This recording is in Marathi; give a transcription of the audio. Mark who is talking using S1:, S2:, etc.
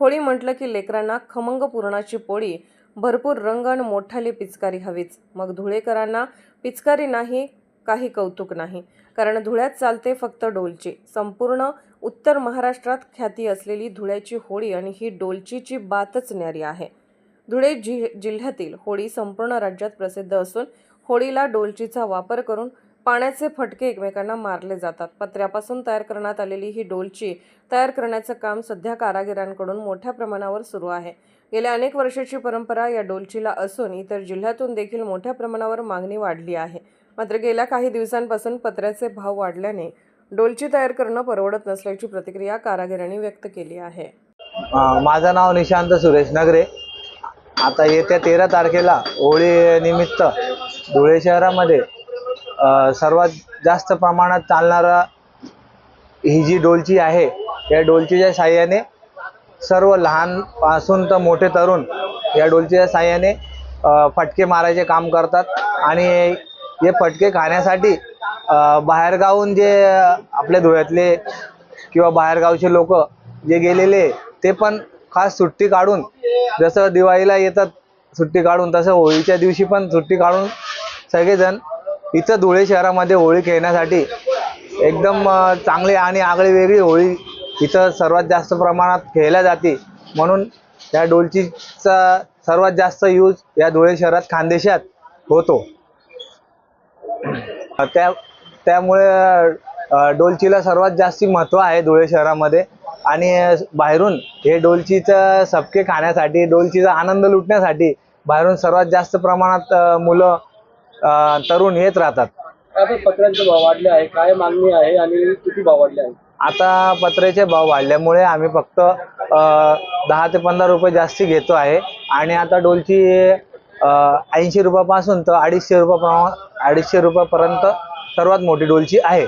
S1: होळी म्हटलं की लेकरांना खमंग पुरणाची पोळी भरपूर रंग आणि मोठाली पिचकारी हवीच. मग धुळेकरांना पिचकारी नाही काही कौतुक नाही. कारण धुळ्यात चालते फक्त डोलची. संपूर्ण उत्तर महाराष्ट्रात ख्याती असलेली धुळ्याची होळी आणि ही डोलचीची बातच न्यारी आहे. धुळे जि जिल्ह्यातील होळी संपूर्ण राज्यात प्रसिद्ध असून होळीला डोलचीचा वापर करून पाण्याचे फटके एकमेकांना मारले जातात. पत्र्यापासून तयार करण्यात आलेली ही डोलची तयार करण्याचं काम सध्या कारागिरांकडून मोठ्या प्रमाणावर सुरू आहे. गेल्या अनेक वर्षाची परंपरा या डोलचीला असून इतर जिल्ह्यातून देखील मोठ्या प्रमाणावर मागणी वाढली आहे. मात्र गेल्या काही दिवसांपासून पत्र्याचे भाव वाढल्याने डोलची तयार करणं परवडत नसल्याची प्रतिक्रिया कारागिरांनी व्यक्त केली आहे.
S2: माझं नाव निशांत सुरेश नगरे. आता येत्या तेरा तारखेला होळी निमित्त धुळे शहरामध्ये सर्वात जास्त प्रमाणात चालणारा ही जी डोलची आहे या डोलचीच्या साह्याने सर्व लहानपासून तर मोठे तरुण या डोलचीच्या साह्याने फटके मारायचे काम करतात आणि हे फटके खाण्यासाठी बाहेरगावून जे आपल्या धुळ्यातले किंवा बाहेरगावचे लोक जे गेलेले ते पण खास सुट्टी काढून जसं दिवाळीला येतात सुट्टी काढून तसं होळीच्या दिवशी पण सुट्टी काढून सगळेजण इथं धुळे शहरामध्ये होळी खेळण्यासाठी एकदम चांगली आणि आगळी वेगळी होळी इथं सर्वात जास्त प्रमाणात खेळल्या जाते. म्हणून या डोलचीचा सर्वात जास्त यूज या धुळे शहरात खानदेशात होतो. त्या त्यामुळे डोलचीला सर्वात जास्ती महत्त्व आहे धुळे शहरामध्ये. आणि बाहेरून हे डोलचीचं सबके खाण्यासाठी डोलचीचा आनंद लुटण्यासाठी बाहेरून सर्वात जास्त प्रमाणात मुलं तरुण येत राहतात.
S3: आता पत्र्यांचे भाव वाढले आहे काय मागणी आहे आणि किती भाव वाढले आहे
S2: आता पत्र्याचे भाव वाढल्यामुळे आम्ही फक्त दहा ते पंधरा रुपये जास्ती घेतो आहे. आणि आता डोलची ऐंशी रुपयापासून तर अडीचशे रुपयाप्रमाण अडीचशे रुपयापर्यंत सर्वात मोठी डोलची आहे.